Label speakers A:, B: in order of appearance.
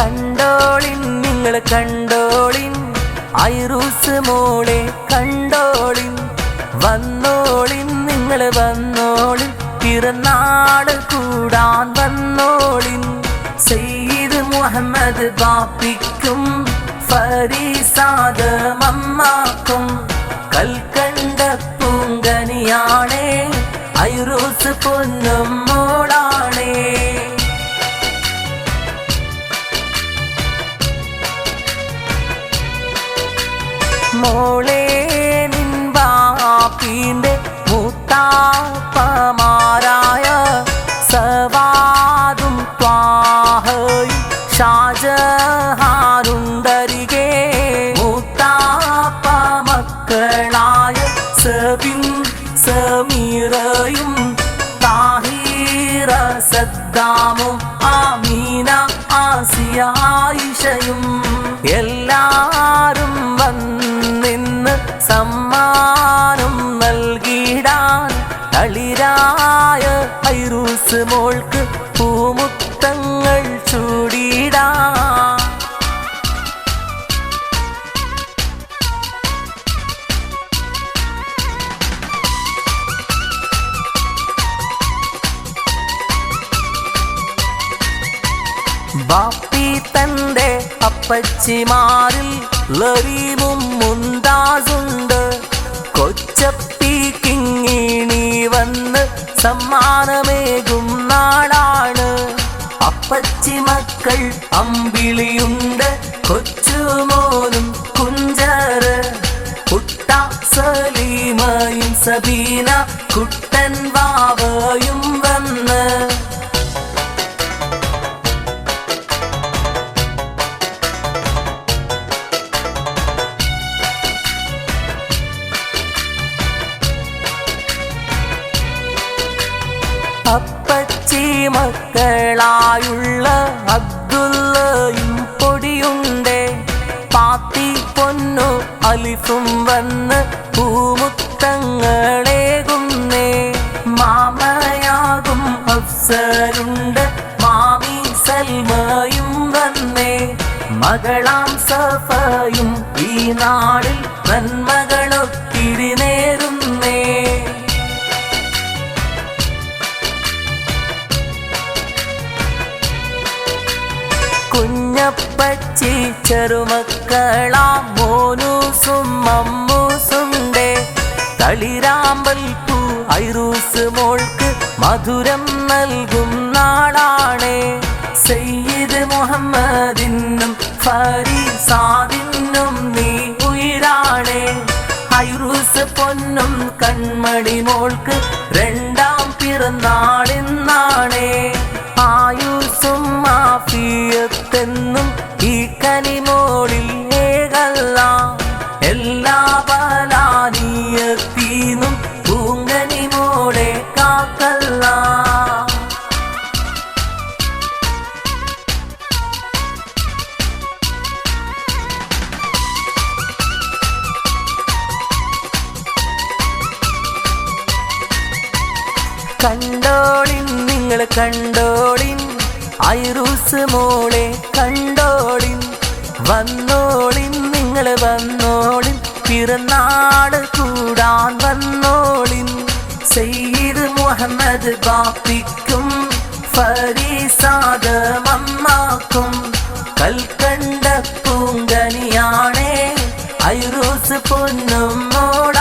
A: കണ്ടോളിൻ നിങ്ങൾ കണ്ടോളിൻ. ഐറൂസ് മോളെ കണ്ടോളിൻ. വന്നോളിൻ നിങ്ങൾ വന്നോളിൻ. പിറന്നാട് കൂടാൻ വന്നോളിൻ. സെയ്ദ് മുഹമ്മദ് ബാപ്പിക്കും ഫരീസാദ് മമ്മാക്കും കൽക്കണ്ട പൂങ്കനിയാണേ ഐറൂസ് പൊന്നും മോളാണേ മോളെ നിൻ മൂത്താപ്പമാരായ സവാദും ത്വാഹയും ഷാജഹാനുണ്ടരികെ. മൂത്താപ്പ സബിൻ സമീറയും താഹീറ സദ്ദാമും ആമീന ആസിയ ആയിഷയും എല്ലാരും വന്നിന്ന് സമ്മാനം നൽകിടാൻ തളിരായ ഐറൂസ് മോൾക്ക് പൂമുത്തങ്ങൾ ചൂടിടാൻ ബാപ്പി തന്റെ അപ്പച്ചിമാരിൽ ലറീമും മുന്താസുണ്ട് കൊച്ചപ്പി കിങ്ങിണി വന്ന് സമ്മാനമേകും നാളാണ്. അപ്പച്ചി മക്കൾ അമ്പിളിയുണ്ട് കൊച്ചുമോനും കുഞ്ചറ് കുട്ട സലീമയും സബീന കുട്ടൻ വാവയും വന്ന് അപ്പച്ചി മക്കളായുള്ള അബ്ദുള്ളയും പൊടിയുണ്ട്. പാത്തി പൊന്നു അലിഫും വന്ന് പൂമുത്തങ്ങളേകുന്നേ മാമയാകും അഫ്സരുണ്ട് മാമി സൽമയും വന്നേ. മകളാം സഫയും ഈ നാടിൽ നന്മകളൊത്തിരി കുഞ്ഞപ്പച്ചി ചെറുമക്കളാം മോനൂസും മമ്മൂസുണ്ടേ. തളിരാമ്പൽ പൂ ഐറൂസ് മോൾക്ക് മധുരം നൽകും നാളാണേ. സയ്യിദ് മുഹമ്മദിനും ഫരീസാദിനും നീ ഉയരാണേ. ഐറൂസ് പൊന്നും കൺമണി മോൾക്ക് രണ്ടാം പിറന്നാളിന്നാണേ മാഫിയത്തെന്നും ഈ കനിമോളിൽ ഏകല്ല. എല്ലാ പലാനീയത്തീന്നും പൂങ്കനിമോളെ കാക്കല്ല. കണ്ടോളിൻ നിങ്ങൾ കണ്ടോളിൻ. ഐറൂസ് മോളെ കണ്ടോളിൻ വന്നോളിൻ നിങ്ങൾ വന്നോളിൻ പിറന്നാട് കൂടാൻ വന്നോളിൻ. സെയ്ദ് മുഹമ്മദ് ബാപ്പിക്കും ഫരീസാദ് മമ്മാക്കും കൽക്കണ്ട പൂങ്കനിയാണേ ഐറൂസ് പൊന്നും മോള